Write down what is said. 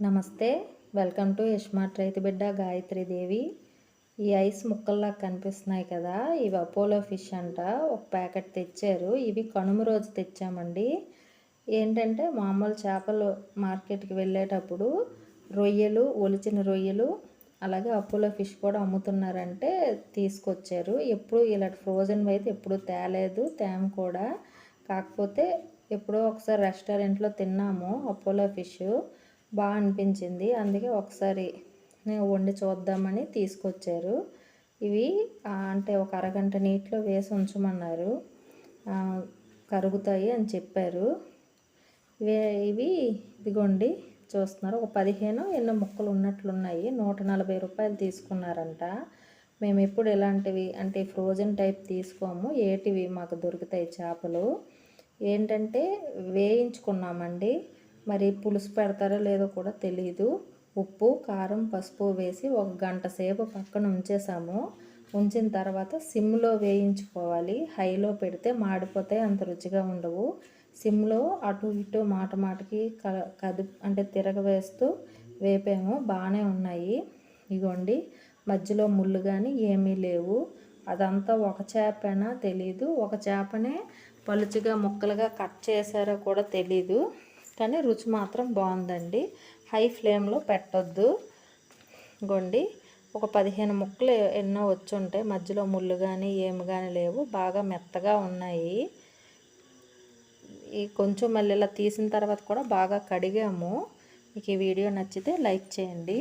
నమస్తే welcome to యష్మార్ట్ రైతు బిడ్డ గాయత్రి దేవి. ఈ ఐస్ ముక్కల్లా కనిపిస్తున్నాయి కదా ఇవి అపోలో ఫిష్ అంట ఒక ప్యాకెట్ తెచ్చారు. ఇవి కనుమ రోజు తెచ్చామండి. ఏంటంటే మామూలు చేపలు మార్కెట్కి వెళ్ళేటప్పుడు రొయ్యలు ఒలిచిన రొయ్యలు అలాగే అపోలో ఫిష్ కూడా అమ్ముతున్నారంటే తీసుకొచ్చారు. ఎప్పుడు ఇలాంటి ఫ్రోజన్ అయితే ఎప్పుడు తేలేదు తేమ కూడా. కాకపోతే ఎప్పుడో ఒకసారి రెస్టారెంట్లో తిన్నాము అపోలో ఫిష్. బాగా అనిపించింది అందుకే ఒకసారి నేను వండి చూద్దామని తీసుకొచ్చారు. ఇవి అంటే ఒక అరగంట నీటిలో వేసి ఉంచమన్నారు. కరుగుతాయి అని చెప్పారు. ఇవి ఇదిగోండి చూస్తున్నారు. ఒక పదిహేను ఎన్నో ముక్కలు ఉన్నట్లున్నాయి. నూట నలభై రూపాయలు తీసుకున్నారంట. మేము ఎప్పుడు ఇలాంటివి అంటే ఫ్రోజన్ టైప్ తీసుకోము. ఏటివి మాకు దొరుకుతాయి చేపలు. ఏంటంటే వేయించుకున్నామండి. మరి పులుసు పెడతారో లేదో కూడా తెలియదు ఉప్పు కారం పసుపు వేసి ఒక గంట సేపు పక్కన ఉంచేసాము. ఉంచిన తర్వాత సిమ్లో వేయించుకోవాలి. హైలో పెడితే మాడిపోతే అంత రుచిగా ఉండవు. సిమ్లో అటు ఇటు మాట మాటకి కది అంటే తిరగవేస్తూ వేపాము. బాగానే ఉన్నాయి. ఇగోండి మధ్యలో ముళ్ళు కానీ ఏమీ లేవు. అదంతా ఒక చేపనా తెలీదు. ఒక చేపనే పలుచుగా ముక్కలుగా కట్ చేశారో కూడా తెలీదు. కానీ రుచి మాత్రం బాగుందండి. హై ఫ్లేమ్లో పెట్టొద్దు. గొండి ఒక పదిహేను ముక్కలు ఎన్నో వచ్చి ఉంటాయి. మధ్యలో ముళ్ళు కానీ ఏమి కానీ లేవు. బాగా మెత్తగా ఉన్నాయి. ఈ కొంచెం మళ్ళీ ఇలా తీసిన తర్వాత కూడా బాగా కడిగాము. మీకు ఈ వీడియో నచ్చితే లైక్ చేయండి.